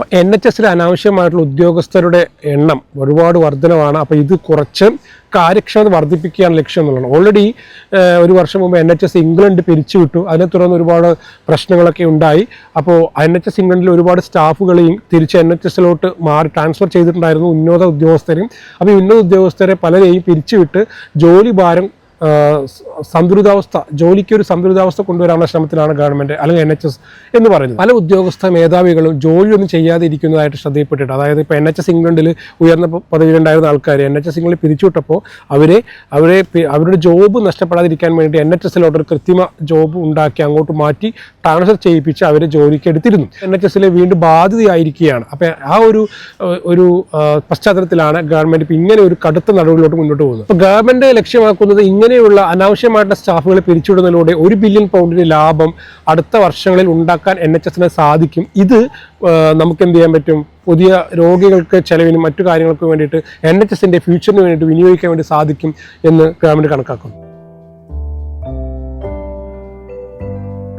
N H എസിൽ അനാവശ്യമായിട്ടുള്ള ഉദ്യോഗസ്ഥരുടെ എണ്ണം ഒരുപാട് വർധനവാണ്. അപ്പോൾ ഇത് കുറച്ച് കാര്യക്ഷമത വർദ്ധിപ്പിക്കുകയാണ് ലക്ഷ്യം എന്നുള്ളത്. ഓൾറെഡി ഒരു വർഷം മുമ്പ് എൻ എച്ച് എസ് ഇംഗ്ലണ്ട് പിരിച്ചുവിട്ടു. അതിനെ തുടർന്ന് ഒരുപാട് പ്രശ്നങ്ങളൊക്കെ ഉണ്ടായി. അപ്പോൾ എൻ എച്ച് എസ് ഇംഗ്ലണ്ടിൽ ഒരുപാട് സ്റ്റാഫുകളെയും തിരിച്ച് എൻ എച്ച് എസിലോട്ട് മാറി ട്രാൻസ്ഫർ ചെയ്തിട്ടുണ്ടായിരുന്നു ഉന്നത ഉദ്യോഗസ്ഥരും. അപ്പോൾ ഈ ഉന്നത ഉദ്യോഗസ്ഥരെ പലരെയും പിരിച്ചുവിട്ട് ജോലി ഭാരം സന്തുലിതാവസ്ഥ ജോലിക്ക് ഒരു സന്തുലിതാവസ്ഥ കൊണ്ടുവരാനുള്ള ശ്രമത്തിലാണ് ഗവൺമെന്റ് അല്ലെങ്കിൽ എൻ എച്ച് എസ് എന്ന് പറയുന്നത്. പല ഉദ്യോഗസ്ഥ മേധാവികളും ജോലിയൊന്നും ചെയ്യാതെ ഇരിക്കുന്നതായിട്ട് ശ്രദ്ധയിൽപ്പെട്ടിട്ട് അതായത് ഇപ്പോൾ എൻ എച്ച് എസ് ഇംഗ്ലണ്ടിൽ ഉയർന്ന പദവിയിലുണ്ടായിരുന്ന ആൾക്കാർ എൻ എച്ച് എസ് ഇംഗ്ലണ്ടിൽ പിരിച്ചുവിട്ടപ്പോൾ അവരെ അവരെ അവരുടെ ജോബ് നഷ്ടപ്പെടാതിരിക്കാൻ വേണ്ടി എൻ എച്ച് എസിലോട്ട് ഒരു കൃത്രിമ ജോബ് ഉണ്ടാക്കി അങ്ങോട്ട് മാറ്റി ട്രാൻസ്ഫർ ചെയ്യിപ്പിച്ച് അവരെ ജോലിക്ക് എടുത്തിരുന്നു. എൻ എച്ച് എസിലെ വീണ്ടും ബാധ്യതയായിരിക്കുകയാണ് അപ്പം ആ ഒരു ഒരു പശ്ചാത്തലത്തിലാണ് ഗവൺമെന്റ് ഇങ്ങനെ ഒരു കടുത്ത നടപടിയിലോട്ട് മുന്നോട്ട് പോകുന്നത്. അപ്പോൾ ഗവൺമെന്റ് ലക്ഷ്യമാക്കുന്നത് ഇങ്ങനെയുള്ള അനാവശ്യമായിട്ടുള്ള സ്റ്റാഫുകളെ പിരിച്ചുവിടുന്നതിലൂടെ ഒരു ബില്യൺ പൗണ്ടിന്റെ ലാഭം അടുത്ത വർഷങ്ങളിൽ ഉണ്ടാക്കാൻ എൻ എച്ച് എസിന് സാധിക്കും. ഇത് നമുക്ക് എന്ത് ചെയ്യാൻ പറ്റും? പുതിയ രോഗികൾക്ക് ചെലവിനും മറ്റു കാര്യങ്ങൾക്കും വേണ്ടിയിട്ട് എൻ എച്ച് എസിന്റെ ഫ്യൂച്ചറിന് വേണ്ടിയിട്ട് വിനിയോഗിക്കാൻ വേണ്ടി സാധിക്കും എന്ന് ഗവൺമെന്റ് കണക്കാക്കുന്നു.